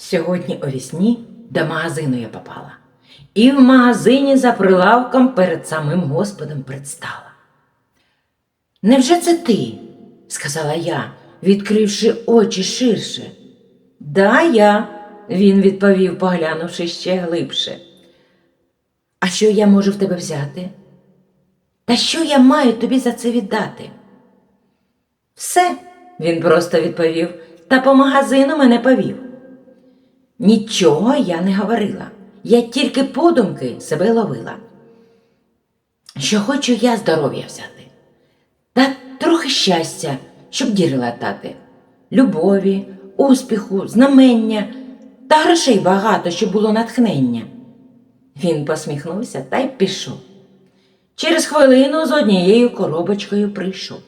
Сьогодні о вісні до магазину я попала. І в магазині за прилавком перед самим Господом предстала. Невже це ти? сказала я, відкривши очі ширше. Да, я, він відповів, поглянувши ще глибше. А що я можу в тебе взяти? Та що я маю тобі за це віддати? Все, він просто відповів, та по магазину мене повів. Нічого я не говорила, я тільки подумки себе ловила. Що хочу я здоров'я взяти, та трохи щастя, щоб діри латати, любові, успіху, знамення та грошей багато, щоб було натхнення. Він посміхнувся та й пішов. Через хвилину з однією коробочкою прийшов.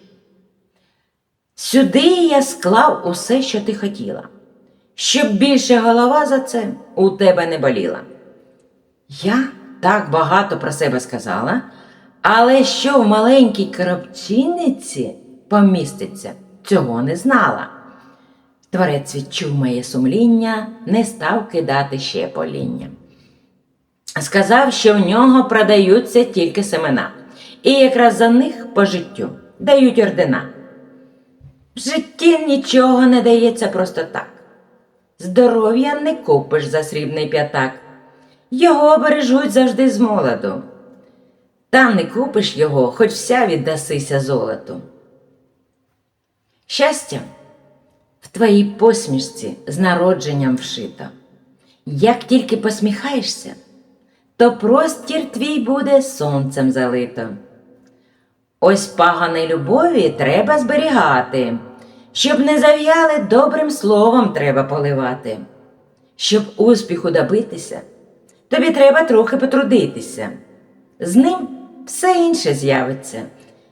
Сюди я склав усе, що ти хотіла, щоб більше голова за це у тебе не боліла. Я так багато про себе сказала, але що в маленькій коробчинниці поміститься, цього не знала. Творець відчув моє сумління, не став кидати ще поління. Сказав, що в нього продаються тільки семена, і якраз за них по життю дають ордена. В житті нічого не дається просто так. Здоров'я не купиш за срібний п'ятак, його бережуть завжди з молоду. Та не купиш його, хоч вся віддасися золоту. Щастя в твоїй посмішці з народженням вшито. Як тільки посміхаєшся, то простір твій буде сонцем залито. Ось пагани любові треба зберігати, щоб не зав'яли добрим словом треба поливати. Щоб успіху добитися, тобі треба трохи потрудитися. З ним все інше з'явиться,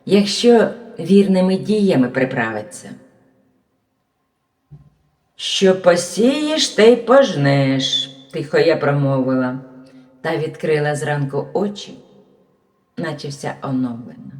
якщо вірними діями приправиться. Що посієш, те й пожнеш, тихо я промовила, та відкрила зранку очі, наче вся оновлена.